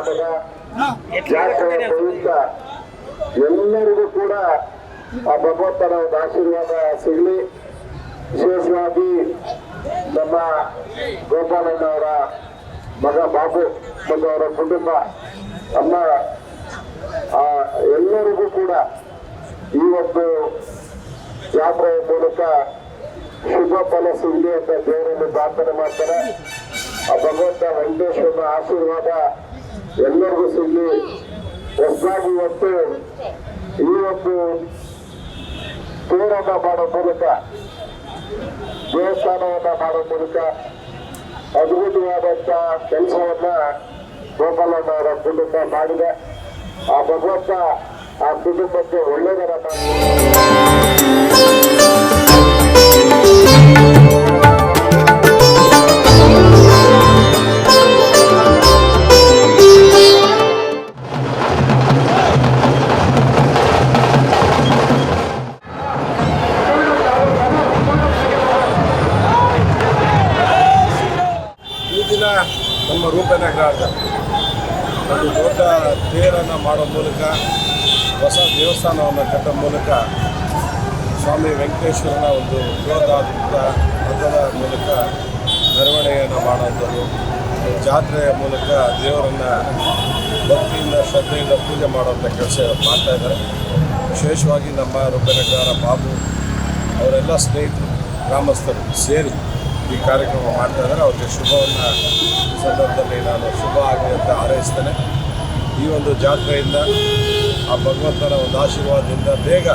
ಗ್ರಾಮದ ಜಾತ್ರೆಯ ಪ್ರಯುಕ್ತ ಎಲ್ಲರಿಗೂ ಕೂಡ ಆ ಭಗವಂತನ ಒಂದು ಆಶೀರ್ವಾದ ಸಿಗಲಿ. ವಿಶೇಷವಾಗಿ ನಮ್ಮ ಗೋಪಾಲಣ್ಣವರ ಮಗ ಬಾಬು ಮತ್ತು ಅವರ ಕುಟುಂಬ ನಮ್ಮ ಆ ಎಲ್ಲರಿಗೂ ಕೂಡ ಈ ಒಂದು ಜಾತ್ರೆಯ ಮೂಲಕ ಶುಭ ಫಲ ಸಿಗಲಿ ಅಂತ ದೇವರನ್ನು ಪ್ರಾರ್ಥನೆ ಮಾಡ್ತಾರೆ. ಆ ಭಗವಂತ ವೆಂಕಟೇಶ್ವರನ ಆಶೀರ್ವಾದ ಎಲ್ಲರಿಗೂ ಸಿಗಲಿ. ಹೊಸದಾಗಿ ಇವತ್ತು ಈ ಒಂದು ತೇರನ್ನ ಮಾಡೋ ಮೂಲಕ, ದೇವಸ್ಥಾನವನ್ನ ಮಾಡೋ ಮೂಲಕ ಅದ್ಭುತವಾದಂತ ಕೆಲಸವನ್ನ ಗೋಪಾಲಣ್ಣವರ ಕುಟುಂಬ ಮಾಡಿದೆ. ಆ ಭಗವಂತ ಆ ಕುಟುಂಬಕ್ಕೆ ಒಳ್ಳೆಯದರ ನಮ್ಮ ರೂಪನಗರದ ಒಂದು ದೊಡ್ಡ ತೇರನ್ನು ಮಾಡೋ ಮೂಲಕ, ಹೊಸ ದೇವಸ್ಥಾನವನ್ನು ಕಟ್ಟೋ ಮೂಲಕ ಸ್ವಾಮಿ ವೆಂಕಟೇಶ್ವರನ ಒಂದು ಬೃಹದಾದಂಥ ರಥದ ಮೂಲಕ ಮೆರವಣಿಗೆಯನ್ನು ಮಾಡುವಂಥದ್ದು ಜಾತ್ರೆಯ ಮೂಲಕ ದೇವರನ್ನು ಭಕ್ತಿಯಿಂದ, ಶ್ರದ್ಧೆಯಿಂದ ಪೂಜೆ ಮಾಡುವಂಥ ಕೆಲಸ ಮಾಡ್ತಾ ಇದ್ದಾರೆ. ವಿಶೇಷವಾಗಿ ನಮ್ಮ ರೂಪನಗರ ಬಾಬು ಅವರೆಲ್ಲ ಸ್ನೇಹಿತರು, ಗ್ರಾಮಸ್ಥರು ಸೇರಿ ಈ ಕಾರ್ಯಕ್ರಮ ಮಾಡ್ತಾ ಇದ್ದಾರೆ. ಅವ್ರಿಗೆ ಶುಭವನ್ನು ಸಂದರ್ಭದಲ್ಲಿ ನಾನು ಶುಭ ಆಗಲಿ ಅಂತ ಹಾರೈಸ್ತೇನೆ. ಈ ಒಂದು ಜಾತ್ರೆಯಿಂದ ಆ ಭಗವಂತನ ಒಂದು ಆಶೀರ್ವಾದದಿಂದ ಬೇಗ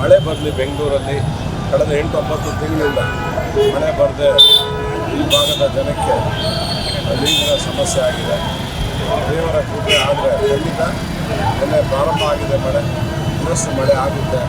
ಮಳೆ ಬರಲಿ ಬೆಂಗಳೂರಲ್ಲಿ. ಕಳೆದ ಎಂಟು ಒಂಬತ್ತು ತಿಂಗಳಿಂದ ಮಳೆ ಬರದೆ ಈ ಭಾಗದ ಜನಕ್ಕೆ ನೀರಿನ ಸಮಸ್ಯೆ ಆಗಿದೆ. ದೇವರ ಕೃಪೆ ಆದರೆ ಖಂಡಿತ ಮೊನ್ನೆ ಪ್ರಾರಂಭ ಆಗಿದೆ ಮಳೆ. ಇನ್ನಷ್ಟು ಮಳೆ ಆಗುತ್ತೆ.